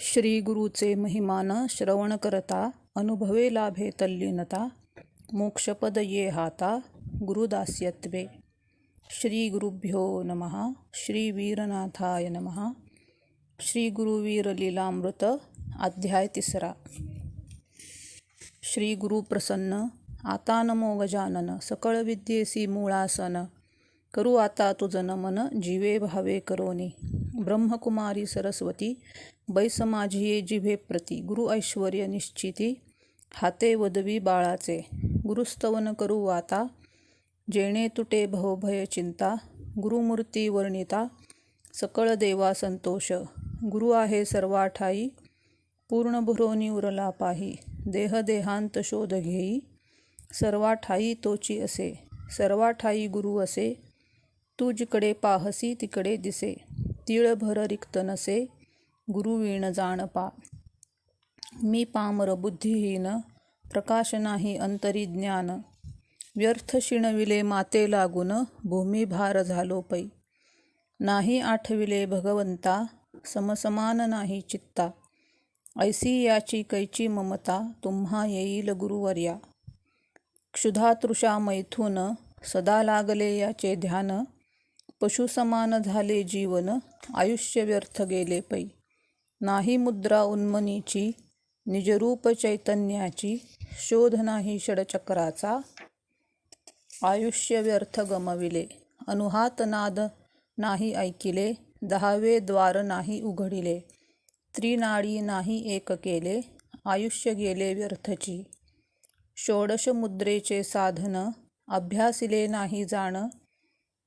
श्री गुरुचे महिमान श्रवण करता अनुभवे लाभे तल्लीनता मोक्षपद ये हाता गुरुदास्यत्वे। श्री गुरुभ्यो नमः श्रीवीरनाथाय नमः। श्री गुरुवीरलीलामृत अध्याय तिसरा। श्री गुरु प्रसन्न आता नमो गजानन सकळ विद्येसी मूळासन। करू आता तुझं नमन जीवे भावे करोनी. ब्रह्मकुमारी सरस्वती बैस माझिये जिभे प्रती. गुरु ऐश्वर्य निश्चिती हाते वदवी बाळाचे. गुरुस्तवन करू आता जेणे तुटे भवभय चिंता. गुरुमूर्ती वर्णिता सकळ देवा संतोष. गुरु आहे सर्वाठाई पूर्ण भुरोनी उरला पाही. देह देहांत शोध घेई सर्वाठाई तोची असे. सर्वाठाई गुरु असे तू जिकडे पाहसी तिकडे दिसे. तिळभर रिक्त नसे गुरुवीण जाण पा. मी पामर बुद्धिहीन प्रकाश नाही अंतरी ज्ञान. व्यर्थ शिणविले माते लागून भूमिभार झालो पै. नाही आठविले भगवंता समसमान नाही चित्ता. ऐसी याची कैची ममता तुम्हा येईल गुरुवर्या. क्षुधातृषा मैथून सदा लागले याचे ध्यान. पशुसमान झाले जीवन आयुष्य व्यर्थ गेले पै. नाही मुद्रा उन्मनीची निजरूप चैतन्याची शोध नाही षडचक्राचा. आयुष्य व्यर्थ गमविले अनुहात नाद नाही ऐकिले दहावे द्वार नाही उघडिले त्रिनाडी नाही एक केले आयुष्य गेले व्यर्थची. षोडश मुद्रेचे साधन अभ्यासिले नाही जाण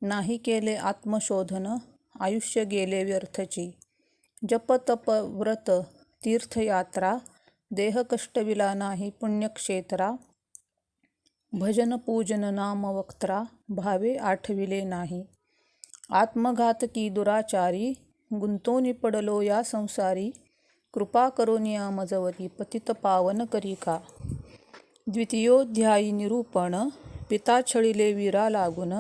नाही केले आत्मशोधन आयुष्य गेले व्यर्थची. जप तप व्रत तीर्थयात्रा देह कष्टविला नाही पुण्यक्षेत्रा. भजन पूजन नाम वक्त्रा भावे आठविले नाही. आत्मघातकी दुराचारी गुंतोनी पडलो या संसारी. कृपा करोनी मजवरी पतित पावन करी का? द्वितीयोध्यायी निरूपण पिता छळिले वीरा लागून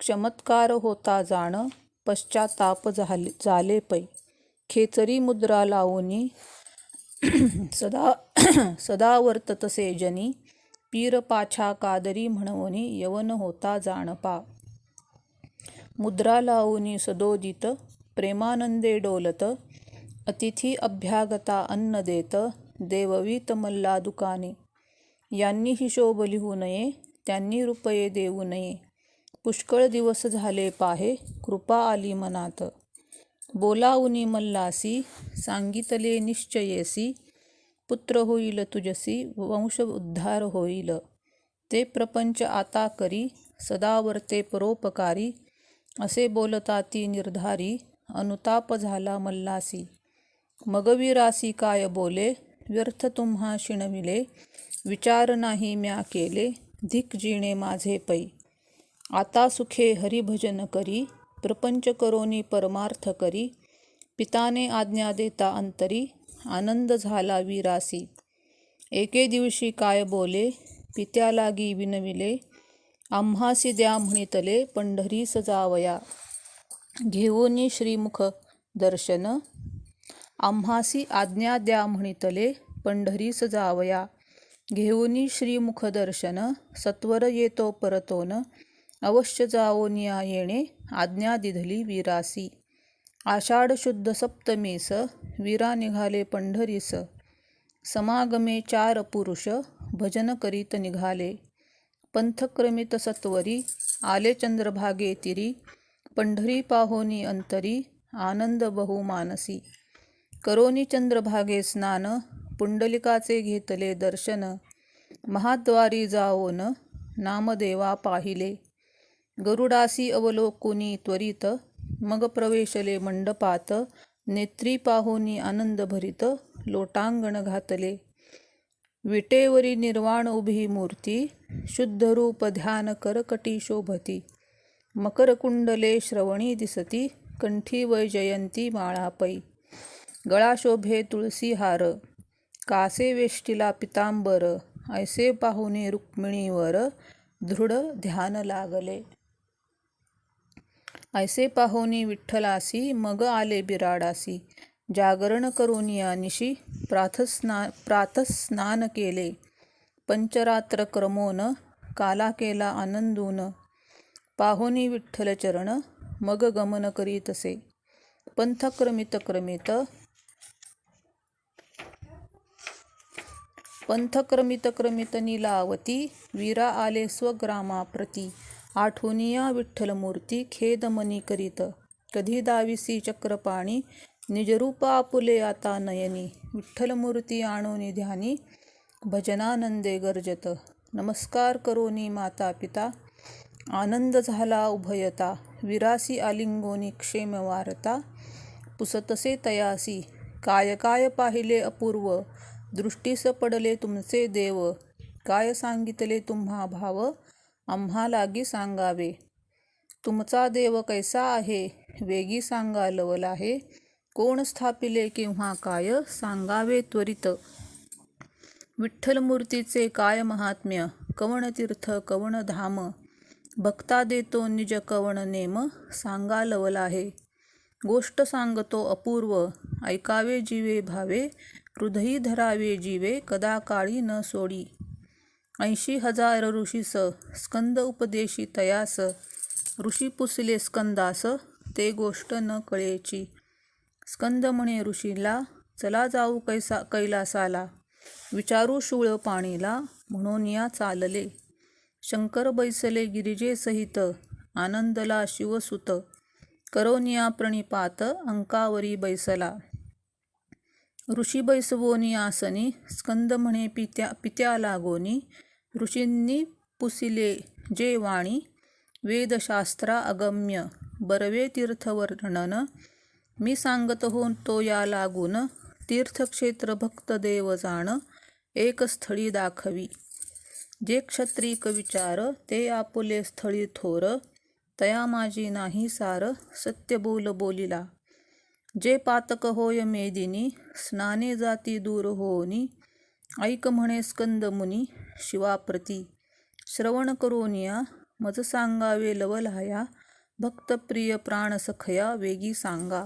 चमत्कार होता जाण पश्चाताप झाले झाले पै. खेचरी मुद्रा लावूनी सदा सदा वर्ततसे जनी. पीर पाछा कादरी म्हणवनी यवन होता जाणपा मुद्रा लावूनी सदोदित प्रेमानंदे डोलत. अतिथी अभ्यागता अन्न देत देववीत मल्ला दुकाने यांनी हिशोब लिहू नये त्यांनी रुपये देऊ नये. पुष्कळ दिवस झाले पाहे कृपा आली मनात. बोलावुनी मल्लासी सांगितले निश्चयेसी पुत्र होईल तुझसी वंश उद्धार होईल. ते प्रपंच आता करी सदावर्ते परोपकारी असे बोलता ती निर्धारी अनुताप झाला मल्लासी. मगवीरासी काय बोले? व्यर्थ तुम्हा शिणविले विचार नाही म्या केले धिक जिणे माझे पै. आता सुखे हरिभजन करी प्रपंच करोनी परमार्थ करी पिताने आज्ञा देता अंतरी आनंद झाला वीरासी. एके दिवशी काय बोले पित्या लागी विनविले आम्हासी द्या म्हणितले पंढरी सजावया घेऊनी श्रीमुख दर्शन आम्हासी आज्ञा द्या म्हणितले पंढरी सजावया घेऊनी श्रीमुख दर्शन सत्वर येतो परतोन अवश्य जाओनिया येणे आज्ञा दिधली वीरासी। आषाढ शुद्ध सप्तमीस वीरा निघाले पंढरीस समागमे चार पुरुष भजन करीत निघाले। पंथक्रमित सत्वरी आले चंद्रभागे तिरी। पंढरी पाहोनी अंतरी आनंद बहुमानसी करोनी चंद्रभागे स्नान पुंडलिकाचे घेतले दर्शन। महाद्वारी जाओन नामदेवा पाहिले। गरुडासी अवलोकुनी त्वरित मग प्रवेशले मंडपात नेत्री पाहुनी आनंद भरित लोटांगण घातले. विटेवरी निर्वाण उभी मूर्ती शुद्धरूप ध्यान करकटी शोभती. मकरकुंडले श्रवणी दिसती कंठी वैजयंती माळापै. गळा शोभे तुळसी हार कासे वेष्टीला पितांबर ऐसे पाहुनी रुक्मिणीवर दृढ ध्यान लागले. ऐसे पाहुनी विठ्ठलासी मग आले बिराडासी. जागरण करून या निशी प्रातस्ना प्रातस्नान केले. पंचरात्र क्रमोन काला केला आनंदून. पाहुनी विठ्ठल चरण मग गमन करीतसे. पंथ क्रमित क्रमित क्रमित क्रमित नीलावती वीरा आले स्वग्रामाप्रती. आठवणिया विठ्ठलमूर्ती खेदमनी करीत. कधी दाविसी चक्रपाणी निजरूप आपुले आता नयनी. विठ्ठलमूर्ती आणोनी ध्यानी भजनानंदे गर्जत. नमस्कार करोनी माता पिता आनंद झाला उभयता. विरासी आलिंगोनी क्षेम वारता. पुसतसे तयासी काय काय पाहिले अपूर्व. दृष्टीस पडले तुमचे देव काय सांगितले तुम्हा भाव. आम्हालागी सांगावे. तुमचा देव कैसा आहे? वेगी सांगा लवल आहे. कोण स्थापिले किंवा काय सांगावे त्वरित. विठ्ठलमूर्तीचे काय महात्म्य? कवण तीर्थ कवण धाम? भक्ता देतो निज कवण नेम? सांगा लवल आहे. गोष्ट सांगतो अपूर्व. ऐकावे जीवे भावे. हृदयी धरावे जीवे. कदा काळी न सोडी. ऐंशी हजार ऋषीस स्कंद उपदेशी तयास ऋषी पुसले स्कंदास ते गोष्ट न कळेची. स्कंद म्हणे ऋषीला चला जाऊ कैसा कैलासाला. विचारू शूळ पाणीला म्हणून या चालले. शंकर बैसले गिरिजे सहित आनंदला शिवसुत. करोनिया प्रणिपात अंकावरी बैसला. ऋषी बैसवोनी आसनी स्कंद म्हणे पित्या पित्या लागोनी. ऋषींनी पुसिले जे वाणी वेदशास्त्रा अगम्य बरवे तीर्थवर्णन. मी सांगत हो तो या लागून तीर्थक्षेत्र भक्त देव जाण एक स्थळी दाखवी. जे क्षत्रिक विचार ते आपुले स्थळी थोर तया माझी नाही सार सत्य बोल बोलिला. जे पातक होय मेदिनी स्नाने जाती दूर होनी ऐक म्हणे स्कंद मुनी शिवाप्रती. श्रवण करोनिया मज सांगावे लवलाया भक्तप्रिय प्राणसखया वेगी सांगा.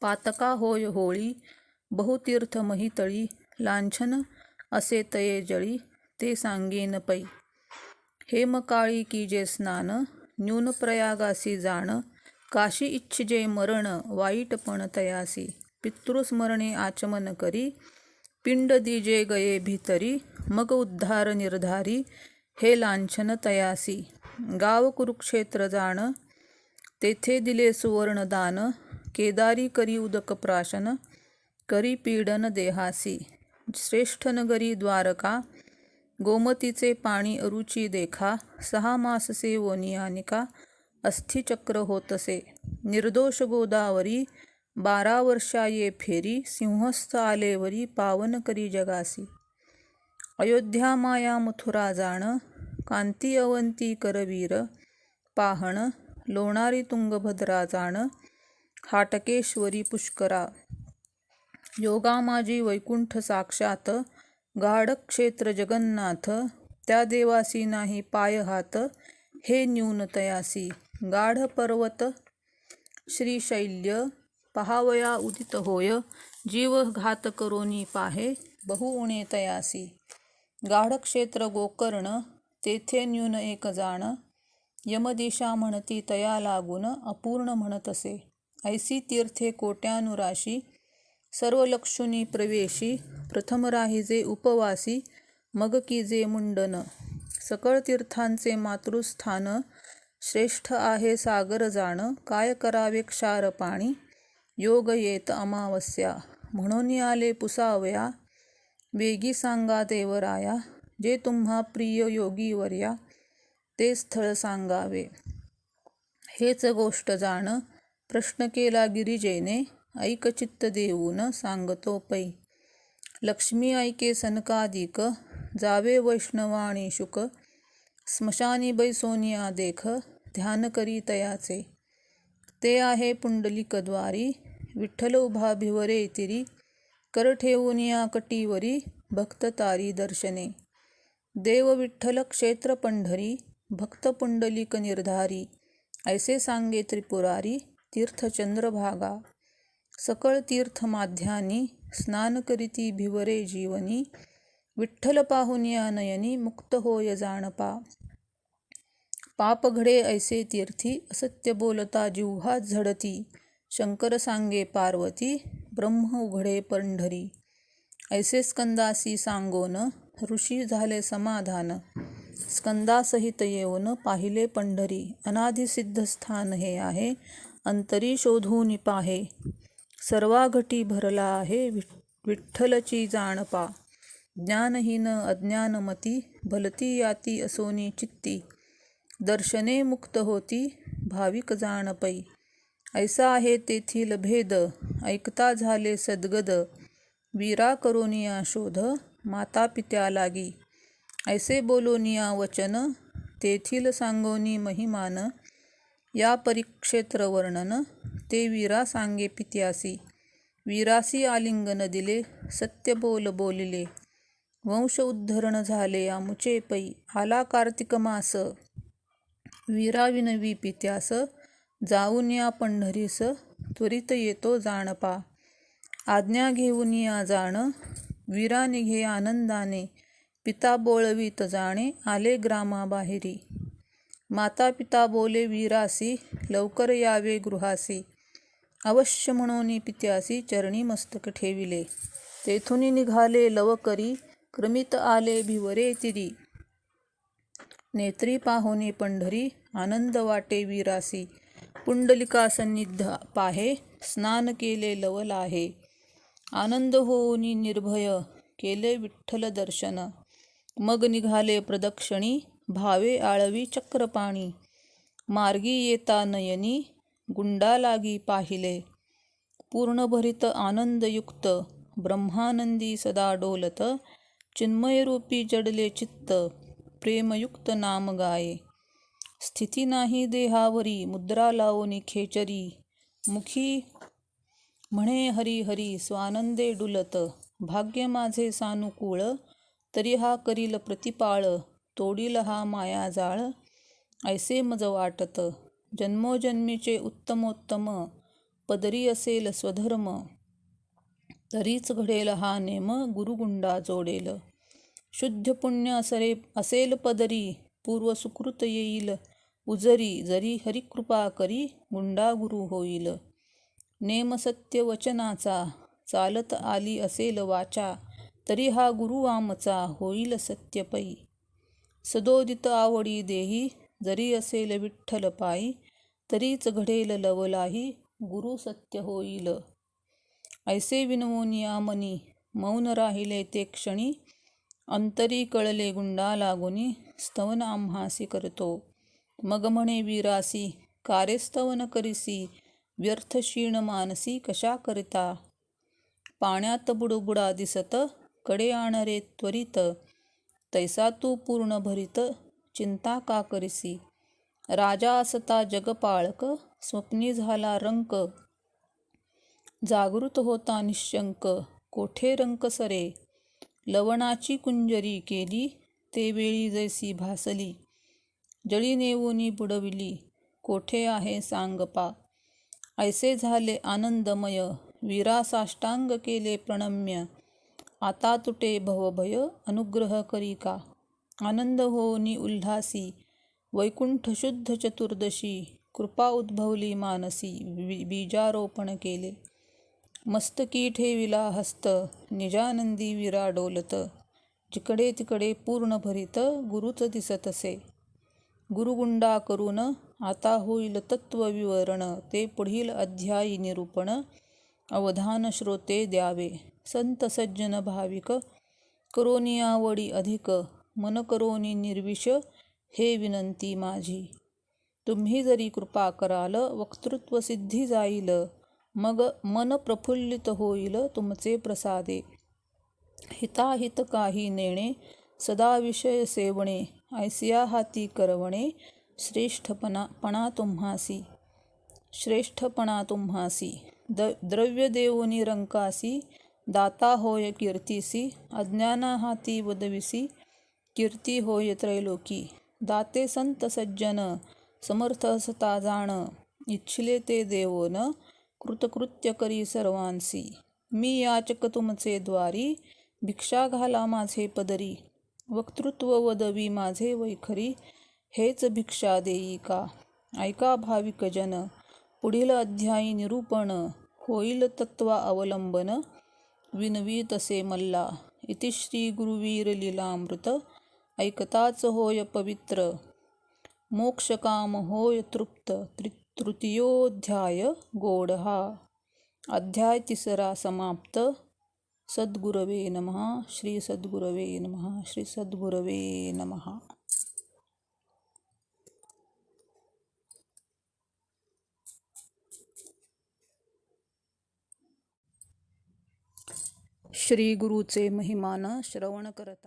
पातका होय होळी बहुतीर्थ महितळी लांछन असे तये जळी ते सांगेन पै. हेमकाळी की जे स्नान न्यून प्रयागासी जाण काशी इच्छिजे मरण वाईटपण तयासी. पितृस्मरणे आचमन करी पिंड दिजे गये भीतरी मग उद्धार निर्धारी हे लांछन तयासी. गाव कुरुक्षेत्र जाण तेथे दिले सुवर्ण दान केदारी करी उदक प्राशन करी पीडन देहासी. श्रेष्ठ नगरी द्वारका गोमतीचे पाणी अरुची देखा सहा माससे वोनियानिका अस्थिचक्र होतसे. निर्दोष गोदावरी बारा वर्षा ये फेरी सिंहस्थ आलेवरी पावन करी जगासी. अयोध्या माया मथुरा जाण कांती अवंती करवीर पाहण लोणारी तुंगभद्रा जाण हाटकेश्वरी पुष्करा। योगा माझी वैकुंठ साक्षात गाढ क्षेत्र जगन्नाथ त्या देवासी नाही पाय हात हे न्यूनतयासी। गाढ पर्वत श्रीशैल्य पहावया उदित होय जीव घात करोनी पाहे बहु उणे तयासी। गाढ क्षेत्र गोकर्ण तेथे न्यून एक जाण यमदिशा म्हणती तया लागून अपूर्ण म्हणतसे ऐसी तीर्थे कोट्यानुराशी सर्व लक्षुनी प्रवेशी प्रथम राहिजे उपवासी मग कीजे मुंडन. सकळ तीर्थांचे मातृस्थान श्रेष्ठ आहे सागर जाण काय करावे क्षार पाणी योग येत अमावस्या. म्हणून आले पुसावया वेगी सांगा देवराया जे तुम्हा प्रिय योगीवर्या ते स्थळ सांगावे. हेच गोष्ट जाण प्रश्न केला गिरिजेने ऐकचित्त देऊन सांगतो पै. लक्ष्मी ऐके सनकादिक जावे वैष्णवाणी शुक स्मशानी बैसोनिया देख ध्यान करी तयाचे. ते आहे पुंडलिकद्वारी विठ्ठल उभा भिवरे तिरी कर ठेवून या कटीवरी भक्त तारी दर्शने. देव विठ्ठल क्षेत्र पंढरी भक्त पुंडलिक निर्धारी ऐसे सांगे त्रिपुरारी तीर्थचंद्र भागा. सकळ तीर्थ माध्यानी स्नान करीती भिवरे जीवनी विठ्ठल पाहुनिया नयनी मुक्त होय जाणपा. पाप घडे ऐसे तीर्थी असत्य बोलता जिव्हा झडती. शंकर सांगे पार्वती ब्रह्म उघडे पंढरी. ऐसे स्कंदासी सांगोन ऋषी झाले समाधान. स्कंदासहित येऊन पाहिले पंढरी. अनादिसिद्ध स्थान हे आहे. अंतरी शोधून पाहे. सर्वाघटी भरला आहे विठ्ठलची जाणपा ज्ञानहीन अज्ञानमती भलती याती असोनी चित्ती. दर्शने मुक्त होती भाविक जाणपै. ऐसा आहे तेथील भेद. ऐकता झाले सद्गद. वीरा करोनिया शोध माता पित्या लागी. ऐसे बोलोनिया वचन तेथील सांगोनी महिमान. या परिक्षेत्र वर्णन ते वीरा सांगे पित्यासी. वीरासी आलिंगन दिले सत्य बोल बोलिले. वंश उद्धरण झाले आमुचे पै. आला कार्तिक मास. वीरा विनवी पित्यास जाऊन या पंढरीस त्वरित येतो जाणपा. आज्ञा घेऊन या जाण वीरा निघे आनंदाने. पिता बोळवीत जाणे आले ग्रामाबाहेरी. माता पिता बोले वीरासी लवकर यावे गृहासी. अवश्य म्हणून पित्यासी चरणी मस्तक ठेविले. तेथून निघाले लवकरी क्रमित आले भिवरे तिरी. नेत्री पाहुणे पंढरी आनंद वाटे वीरासी. पुंडलिका सन्निध पाहे स्नान केले लवल आहे आनंद होऊन निर्भय केले विठ्ठल दर्शन मग निघाले प्रदक्षिणी भावे आळवी चक्रपाणी। मार्गी येता नयनी गुंडा लागी पाहिले। पूर्णभरित आनंदयुक्त ब्रह्मानंदी सदा डोलत। चिन्मयरूपी जडले चित्त प्रेमयुक्त नाम गाये। स्थिती नाही देहावरी मुद्रा लावणी खेचरी. मुखी म्हणे हरी हरी स्वानंदे डुलत. भाग्य माझे सानुकूळ तरी हा करील प्रतिपाळ. तोडील हा माया जाळ ऐसे मज वाटत. जन्मोजन्मीचे उत्तमोत्तम पदरी असेल स्वधर्म. तरीच घडेल हा नेम गुरुगुंडा जोडेल. शुद्ध पुण्य असरे असेल पदरी पूर्व सुकृत येईल. उजरी जरी हरिकृपा करी गुंडा गुरु होईल नेमसत्य वचनाचा चालत आली असेल वाचा तरी हा गुरु आमचा होईल सत्यपई सदोदित आवडी देही जरी असेल विठ्ठल पायी तरीच घडेल लवलाही गुरु सत्य होईल. ऐसे विनवून मनी मौन राहिले ते क्षणी अंतरी कळले गुंडा लागुनी स्तवन आम्हासी करतो. मग म्हणे वीरासी कार्यस्तवन करिसी व्यर्थ क्षीण मानसी कशा करिता? पाण्यात बुडबुडा दिसत कडे आणरे त्वरित. तैसा तू पूर्ण भरित चिंता का करिसी? राजा असता जगपाळक स्वप्नी झाला रंक. जागृत होता निशंक कोठे रंक सरे? लवणाची कुंजरी केली ते वेळी जैसी भासली. जळी नेवुनी बुडविली. कोठे आहे सांगपा? ऐसे झाले आनंदमय वीरा साष्टांग केले प्रणम्य. आता तुटे भवभय अनुग्रह करी का? आनंद होनी उल्हासी वैकुंठ शुद्ध चतुर्दशी कृपा उद्भवली मानसी बीजारोपण केले. मस्तकी ठेविला हस्त निजानंदी विरा डोलत जिकडे तिकडे पूर्ण भरित गुरुच दिसत असे. गुरुगुंडा करून आता होईल तत्वविवरण ते पुढील अध्यायी निरूपण अवधान श्रोते द्यावे. संत सज्जन भाविक करोनी आवडी अधिक मन करोनी निर्विष हे विनंती माझी. तुम्ही जरी कृपा कराल वक्तृत्व सिद्धी जाईल मग मन प्रफुल्लित होईल तुमचे प्रसादे. हिताहित काही नेणे सदा विषय सेवणे. ऐसिया हाती करवणे श्रेष्ठपणा पणा तुम्हासी. श्रेष्ठपणा तुम्हासी. द द्रव्य देवोनी रंकासी दाता होय कीर्तीसी अज्ञाना हाती वदविसी कीर्ती होय त्रैलोकी. दाते संत सज्जन समर्थ असता जाण इच्छिले ते देवोन कृतकृत्य करी सर्वांसी. मी याचक तुमचे द्वारी भिक्षा घाला माझे पदरी. वक्तृत्व वदवी माझे वैखरी हेच भिक्षा देई का? ऐका भाविक जन पुढील अध्यायी निरूपण होईल तत्वा अवलंबन विनवी तसे मल्ला इति श्री गुरुवीर लीलामृत ऐकताच होय पवित्र मोक्षकाम होय तृप्त त्रि तृतीयोध्याय गोड हा अध्याय तिसरा समाप्त सद्गुरवे नमः श्री सद्गुरवे नमः श्री सद्गुरवे नमः। श्री गुरुचे महिमान श्रवण करता।